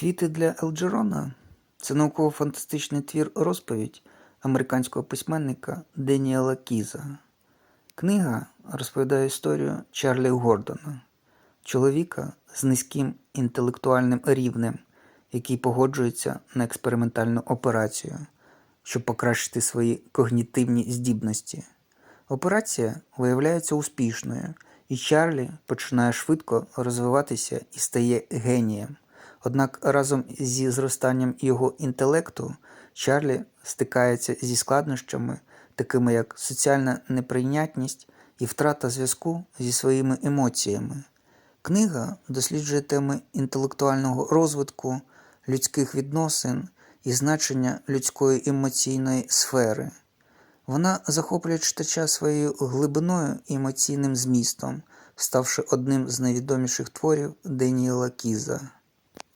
Квіти для Елджерона це науково-фантастичний твір розповідь американського письменника Деніела Кіза. Книга розповідає історію Чарлі Гордона, чоловіка з низьким інтелектуальним рівнем, який погоджується на експериментальну операцію, щоб покращити свої когнітивні здібності. Операція виявляється успішною, і Чарлі починає швидко розвиватися і стає генієм. Однак разом зі зростанням його інтелекту Чарлі стикається зі складнощами, такими як соціальна неприйнятність і втрата зв'язку зі своїми емоціями. Книга досліджує теми інтелектуального розвитку, людських відносин і значення людської емоційної сфери. Вона захоплює читача своєю глибиною і емоційним змістом, ставши одним з найвідоміших творів Деніела Кіза.